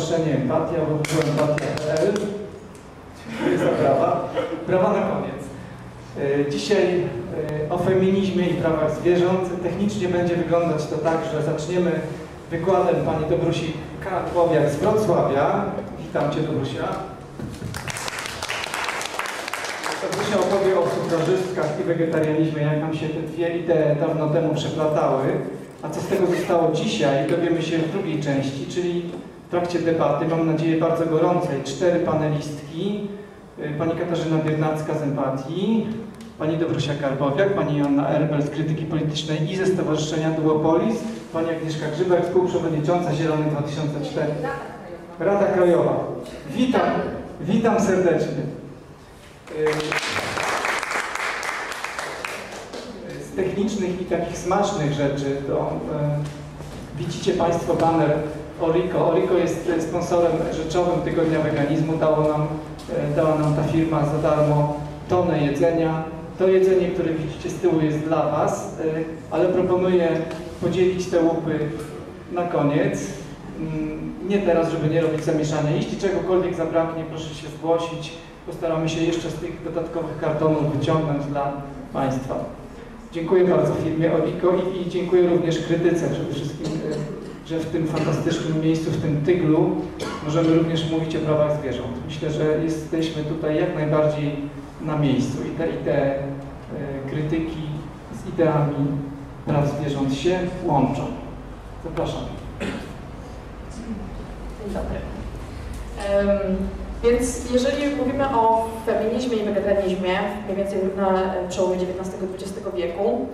Stowarzyszenie Empatia, www empatia.pl. Dziękuję za brawa. Brawa na koniec. E, Dzisiaj e, o feminizmie i prawach zwierząt. Technicznie będzie wyglądać to tak, że zaczniemy wykładem pani Dobrusi Karpowiak z Wrocławia. Witam Cię Dobrusia. Dobrusia opowie o sufrażystkach i wegetarianizmie, jak nam się te dwie idee dawno temu przeplatały. A co z tego zostało dzisiaj, dowiemy się w drugiej części, czyli w trakcie debaty, mam nadzieję bardzo gorącej, cztery panelistki. Y, Pani Katarzyna Biernacka z Empatii, Pani Dobrusia Karbowiak, Pani Joanna Erbel z Krytyki Politycznej i ze Stowarzyszenia Duopolis, Pani Agnieszka Grzybek, współprzewodnicząca Zielonych 2004. Rada Krajowa. Witam, witam serdecznie. Y, Z technicznych i takich smacznych rzeczy to e, widzicie Państwo baner Orico. Orico jest e, sponsorem rzeczowym Tygodnia Weganizmu. Dało nam, e, dała nam ta firma za darmo tonę jedzenia. To jedzenie, które widzicie z tyłu jest dla Was, e, ale proponuję podzielić te łupy na koniec. Mm, Nie teraz, żeby nie robić zamieszania. Jeśli czegokolwiek zabraknie, proszę się zgłosić. Postaramy się jeszcze z tych dodatkowych kartonów wyciągnąć dla Państwa. Dziękuję bardzo firmie Orico i, dziękuję również krytyce przede wszystkim, że w tym fantastycznym miejscu, w tym tyglu możemy również mówić o prawach zwierząt. Myślę, że jesteśmy tutaj jak najbardziej na miejscu i te, i te y, krytyki z ideami praw zwierząt się łączą. Zapraszam. Dzień dobry. Em, Więc jeżeli mówimy o feminizmie i wegetarianizmie, mniej więcej na przełomie XIX-XX wieku,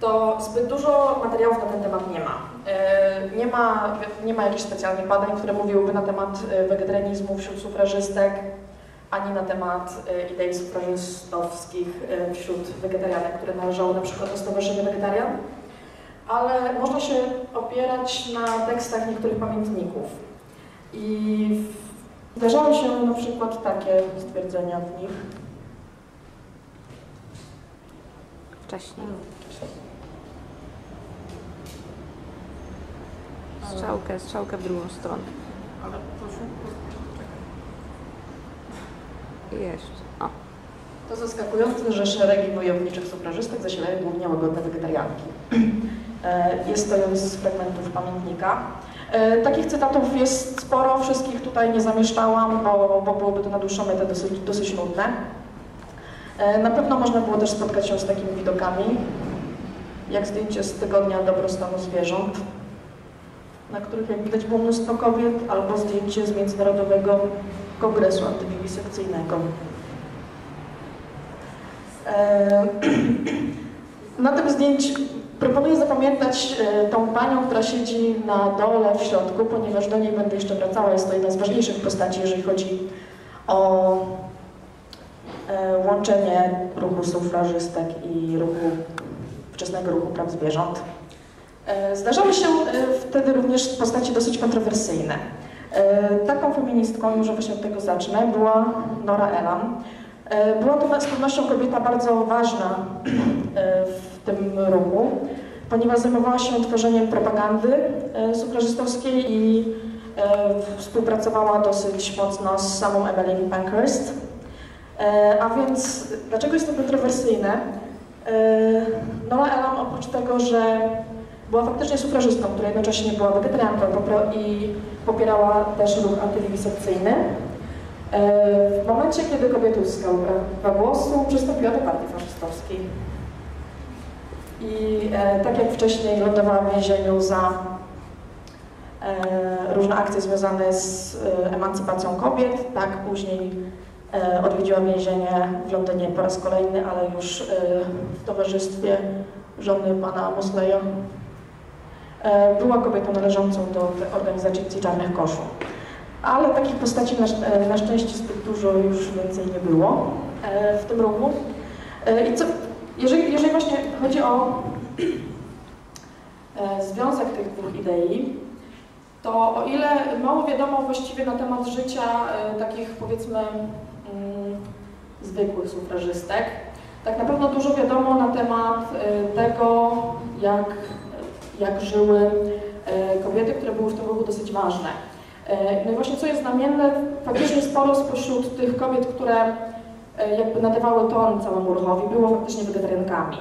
to zbyt dużo materiałów na ten temat nie ma. E, Nie ma, nie ma jakichś specjalnych badań, które mówiłyby na temat e, wegetarianizmu wśród sufrażystek, ani na temat e, idei sufrażystowskich wśród wegetarianek, które należały na przykład do Stowarzyszenia Wegetarian. Ale można się opierać na tekstach niektórych pamiętników. I zdarzały się na przykład takie stwierdzenia w nich. Wcześniej. Strzałkę, strzałkę w drugą stronę. I jeszcze. O. To zaskakujące, że szeregi wojowniczych sufrażystek zasilają głównie łagodne wegetarianki. E, Jest to z fragmentów pamiętnika. E, Takich cytatów jest sporo, wszystkich tutaj nie zamieszczałam, bo, bo byłoby to na dłuższą metę dosyć, dosyć nudne. E, Na pewno można było też spotkać się z takimi widokami, jak zdjęcie z tygodnia dobrostanu zwierząt, na których jak widać było mnóstwo kobiet, albo zdjęcie z Międzynarodowego Kongresu Antywiwisekcyjnego. E, Na tym zdjęciu proponuję zapamiętać e, tą panią, która siedzi na dole w środku, ponieważ do niej będę jeszcze wracała. Jest to jedna z ważniejszych postaci, jeżeli chodzi o e, łączenie ruchu sufrażystek i ruchu, wczesnego ruchu praw zwierząt. E, Zdarzały się e, wtedy również postaci dosyć kontrowersyjne. E, Taką feministką, może właśnie od tego zacznę, była Nora Elam. Była to z pewnością kobieta bardzo ważna w tym ruchu, ponieważ zajmowała się tworzeniem propagandy sufrażystowskiej i współpracowała dosyć mocno z samą Emmeline Pankhurst. A więc dlaczego jest to kontrowersyjne? Nora Elam oprócz tego, że była faktycznie sufrażystką, która jednocześnie była wegetarianką i popierała też ruch antywiwisekcyjny, E, W momencie, kiedy kobiety uzyskały głosu, przystąpiła do partii faszystowskiej. I e, tak jak wcześniej lądowała w więzieniu za e, różne akcje związane z emancypacją kobiet, tak później odwiedziła więzienie w Londynie po raz kolejny, ale już w towarzystwie żony pana Mosleya. E, Była kobietą należącą do organizacji Czarnych Koszul. Ale takich postaci na, e, na szczęście zbyt dużo już więcej nie było e, w tym. E, I co, jeżeli, jeżeli właśnie chodzi o związek tych dwóch idei, to o ile mało wiadomo właściwie na temat życia takich powiedzmy mm, zwykłych sufrażystek, tak na pewno dużo wiadomo na temat tego, jak, jak żyły e, kobiety, które były w tym ruchu dosyć ważne. E, No i właśnie co jest znamienne, faktycznie sporo spośród tych kobiet, które e, jakby nadawały ton całemu ruchowi, było faktycznie wegetariankami.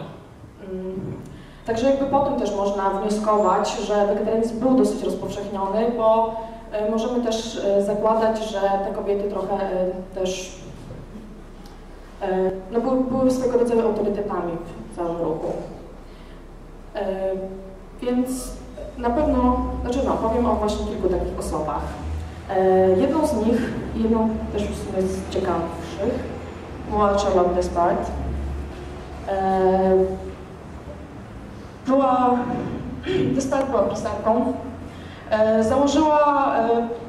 Mm. Także jakby po tym też można wnioskować, że wegetarianizm był dosyć rozpowszechniony, bo możemy też zakładać, że te kobiety trochę też no, były, były swego rodzaju autorytetami w całym ruchu. Więc na pewno, znaczy no, powiem o właśnie kilku takich osobach. E, Jedną z nich, jedną też w sumie z ciekawszych, była Charlotte Despard. E, Była, Despard była pisarką. E, Założyła,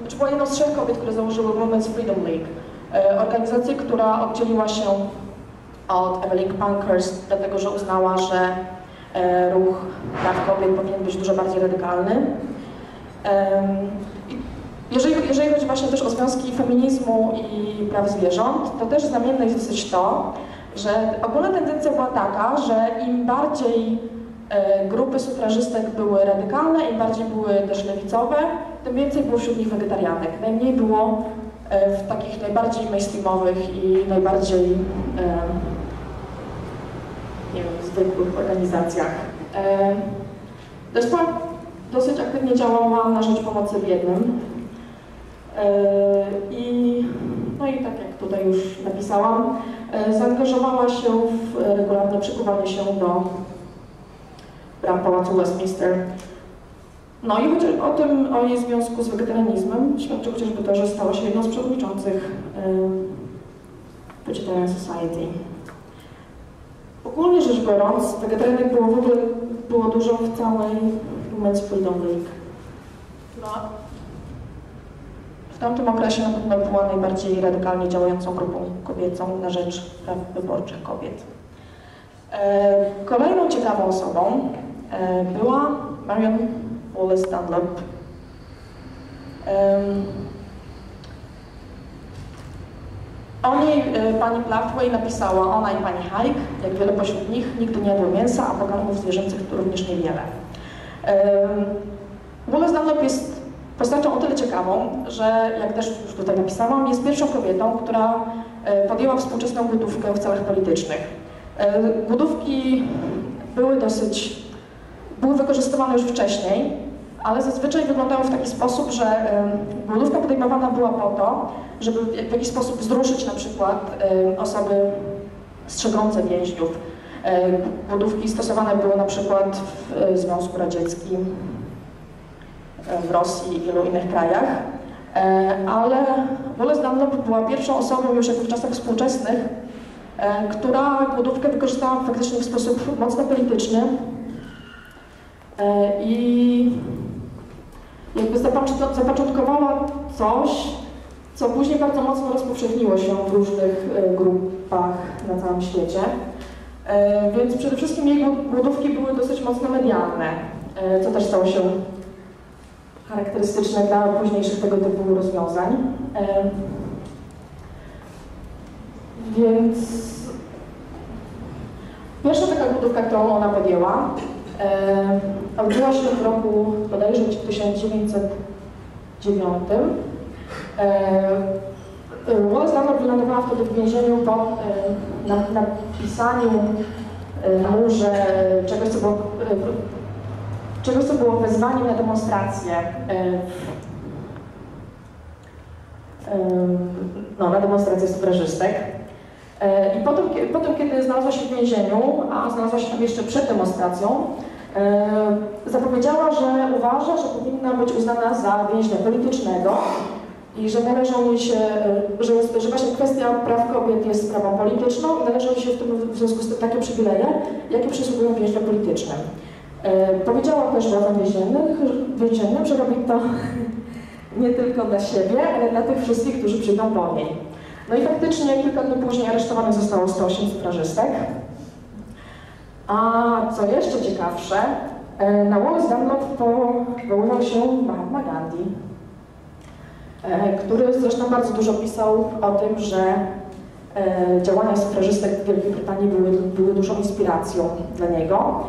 znaczy była jedną z trzech kobiet, które założyły Women's Freedom League. Organizację, która oddzieliła się od Evelyn Pankhurst, dlatego że uznała, że ruch praw kobiet powinien być dużo bardziej radykalny. Jeżeli, jeżeli chodzi właśnie też o związki feminizmu i praw zwierząt, to też znamienne jest dosyć to, że ogólna tendencja była taka, że im bardziej e, grupy sufrażystek były radykalne, im bardziej były też lewicowe, tym więcej było wśród nich wegetarianek. Najmniej było e, w takich najbardziej mainstreamowych i najbardziej e, nie wiem, zwykłych organizacjach. Zresztą dosyć aktywnie działała na rzecz pomocy biednym. E, I, no i tak jak tutaj już napisałam, e, zaangażowała się w regularne przykuwanie się do bram Pałacu Westminster. No i chociaż o tym, o jej związku z wegetarianizmem świadczy chociażby to, że stała się jedną z przewodniczących Vegetarian Society. Ogólnie rzecz biorąc, wegetarianek było w ogóle było dużo w całej Freedom League, która w tamtym okresie na pewno była najbardziej radykalnie działającą grupą kobiecą na rzecz praw wyborczych kobiet. E, Kolejną ciekawą osobą e, była Marion Wallace Dunlop. O niej e, pani Plathway napisała, ona i pani Haig, jak wiele pośród nich, nigdy nie jadły mięsa, a pokarmów zwierzęcych również niewiele. Wallace Dunlop jest postacią o tyle ciekawą, że jak też już tutaj napisałam, jest pierwszą kobietą, która e, podjęła współczesną głodówkę w celach politycznych. E, Głodówki były dosyć, były wykorzystywane już wcześniej, ale zazwyczaj wyglądały w taki sposób, że głodówka podejmowana była po to, żeby w jakiś sposób wzruszyć na przykład osoby strzegące więźniów. Głodówki stosowane były na przykład w Związku Radzieckim, w Rosji i wielu innych krajach. E, Ale Wallace Dunlop była pierwszą osobą już w czasach współczesnych, e, która głodówkę wykorzystała faktycznie w sposób mocno polityczny E, i jakby zapoczątkowała coś, co później bardzo mocno rozpowszechniło się w różnych e, grupach na całym świecie. E, Więc przede wszystkim jej głó- głodówki były dosyć mocno medialne, e, co też stało się charakterystyczne dla późniejszych tego typu rozwiązań. Więc pierwsza taka głodówka, którą ona podjęła, odbyła się w roku bodajże w 1909. E, Wallace Dunlop wylądowała wtedy w więzieniu po e, na, napisaniu e, na murze czegoś, co było, e, czegoś, co było wezwaniem na demonstrację. e, em, no, na demonstrację sufrażystek. E, I potem, potem, kiedy znalazła się w więzieniu, a znalazła się tam jeszcze przed demonstracją, e, zapowiedziała, że uważa, że powinna być uznana za więźnia politycznego i że należą się, e, że, że właśnie kwestia praw kobiet jest sprawą polityczną i należą się w, tym, w związku z tym takie przywileje, jakie przysługują więźniom politycznym. E, Powiedziała też władzom więziennym, że robi to nie tylko dla siebie, ale dla tych wszystkich, którzy przyjdą po niej. No i faktycznie kilka dni później aresztowanych zostało 108 sufrażystek. A co jeszcze ciekawsze, e, na Wallace Dunlop powoływał się Mahatma Gandhi, e, który zresztą bardzo dużo pisał o tym, że e, działania sufrażystek w Wielkiej Brytanii były, były dużą inspiracją dla niego.